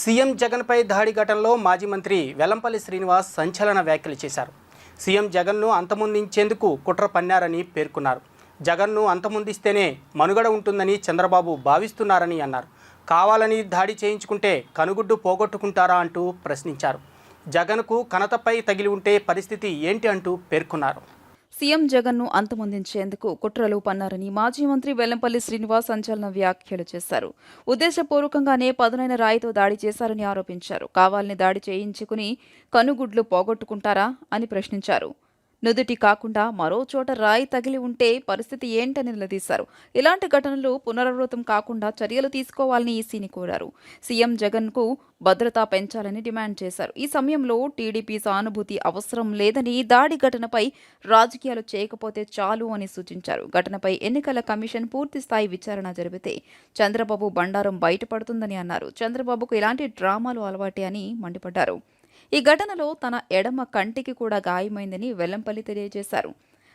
CM జగన్పై దాడి ఘటనలో మాజీ మంత్రి వెల్లంపల్లి శ్రీనివాస్ సంచలన వ్యాఖ్యలు చేశారు. సీఎం జగన్ను అంతమొందించేందుకు కుట్ర పన్నారని పేర్కొన్నారు. జగన్ను అంతమొందిస్తేనే మనుగడ ఉంటుందని చంద్రబాబు భావిస్తున్నారని అన్నారు. కావాలని దాడి చేయించుకుంటే కనుగుడ్డు పోగొట్టుకుంటారా అంటూ ప్రశ్నించారు. జగన్కు కనతపై తగిలి ఉంటే పరిస్థితి ఏంటి అంటూ పేర్కొన్నారు. సీఎం జగన్ను అంతమొందించేందుకు కుట్రలు పన్నారని మాజీ మంత్రి వెల్లంపల్లి శ్రీనివాస్ సంచలన వ్యాఖ్యలు చేశారు. ఉద్దేశపూర్వకంగానే పదునైన రాయితో దాడి చేశారని ఆరోపించారు. కావాలని దాడి చేయించుకుని కనుగుడ్లు పోగొట్టుకుంటారా అని ప్రశ్నించారు. నుదుటి కాకుండా మరో చోట రాయి తగిలి ఉంటే పరిస్థితి ఏంటని నిలదీశారు. ఇలాంటి ఘటనలు పునరావృతం కాకుండా చర్యలు తీసుకోవాలని ఈసీని కోరారు. సీఎం జగన్కు భద్రత పెంచాలని డిమాండ్ చేశారు. ఈ సమయంలో టీడీపీ సానుభూతి అవసరం లేదని దాడి ఘటనపై రాజకీయాలు చేయకపోతే చాలు అని సూచించారు. ఘటనపై ఎన్నికల కమిషన్ పూర్తి స్థాయి విచారణ జరిపితే చంద్రబాబు బండారం బయటపడుతుందని అన్నారు. చంద్రబాబుకు ఇలాంటి డ్రామాలు అలవాటే అని మండిపడ్డారు. ఈ ఘటనలో తన ఎడమ కంటికి కూడా గాయమైందని వెల్లంపల్లి తెలియజేశారు.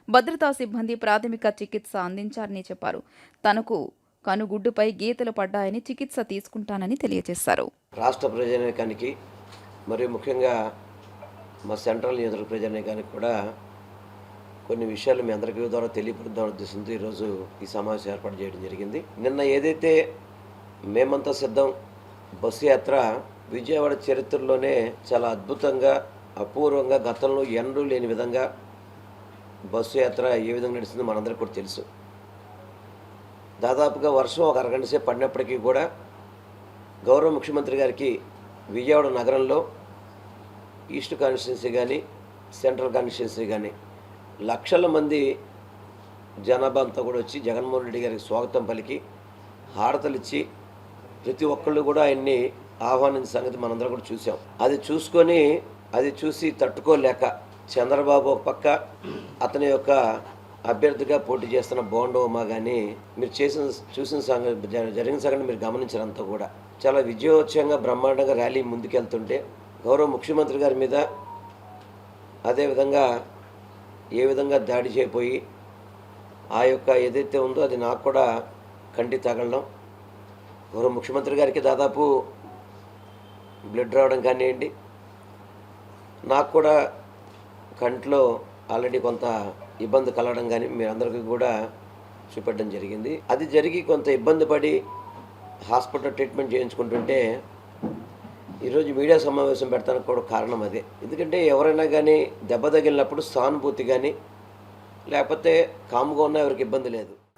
భద్రతా సిబ్బంది ప్రాథమిక చికిత్స అందించారని చెప్పారు. తనకు కనుగుడ్డుపై గీతలు పడ్డాయని చికిత్స తీసుకుంటానని తెలియజేశారు. రాష్ట్ర ప్రజానీకానికి మరియు ముఖ్యంగా మా సెంట్రల్ నియోజక ప్రజానీకానికి కూడా కొన్ని విషయాలు మీ అందరికీ ద్వారా తెలియపరుద్దాం ఉద్దేశంతో ఈరోజు ఈ సమావేశం ఏర్పాటు చేయడం జరిగింది. నిన్న ఏదైతే మేమంతా సిద్ధం బస్సు యాత్ర విజయవాడ చరిత్రలోనే చాలా అద్భుతంగా అపూర్వంగా గతంలో ఎన్నడూ లేని విధంగా బస్సు యాత్ర ఏ విధంగా నడిచిందో మనందరికీ కూడా తెలుసు. దాదాపుగా వర్షం ఒక అరగంట సేపు పడినప్పటికీ కూడా గౌరవ ముఖ్యమంత్రి గారికి విజయవాడ నగరంలో ఈస్ట్ కాన్స్టిట్యున్సీ కానీ సెంట్రల్ కాన్స్టిట్యున్సీ కానీ లక్షల మంది జనాభా అంతా కూడా వచ్చి జగన్మోహన్ రెడ్డి గారికి స్వాగతం పలికి హారతలు ఇచ్చి ప్రతి ఒక్కళ్ళు కూడా ఆయన్ని ఆహ్వానించిన సంగతి మనందరం కూడా చూసాం. అది చూసుకొని అది చూసి తట్టుకోలేక చంద్రబాబు ఒక పక్క అతని యొక్క అభ్యర్థిగా పోటీ చేస్తున్న బోండోమా కానీ మీరు చేసిన చూసిన సంగతి జరిగిన సంగతి మీరు గమనించినంత కూడా. చాలా విజయోత్సవంగా బ్రహ్మాండంగా ర్యాలీ ముందుకెళ్తుంటే గౌరవ ముఖ్యమంత్రి గారి మీద అదేవిధంగా ఏ విధంగా దాడి చేయపోయి ఆ యొక్క ఏదైతే ఉందో అది నాకు కూడా కంటి తగలడం. గౌరవ ముఖ్యమంత్రి గారికి దాదాపు బ్లడ్ రావడం కానివ్వండి. నాకు కూడా కంట్లో ఆల్రెడీ కొంత ఇబ్బంది కలగడం కానీ మీరందరికీ కూడా చూపెట్టడం జరిగింది. అది జరిగి కొంత ఇబ్బంది పడి హాస్పిటల్ ట్రీట్మెంట్ చేయించుకుంటుంటే ఈరోజు మీడియా సమావేశం పెడతానికి కూడా కారణం అదే. ఎందుకంటే ఎవరైనా కానీ దెబ్బ తగిలినప్పుడు సానుభూతి కానీ లేకపోతే కామ్గా ఉన్న ఎవరికి ఇబ్బంది లేదు.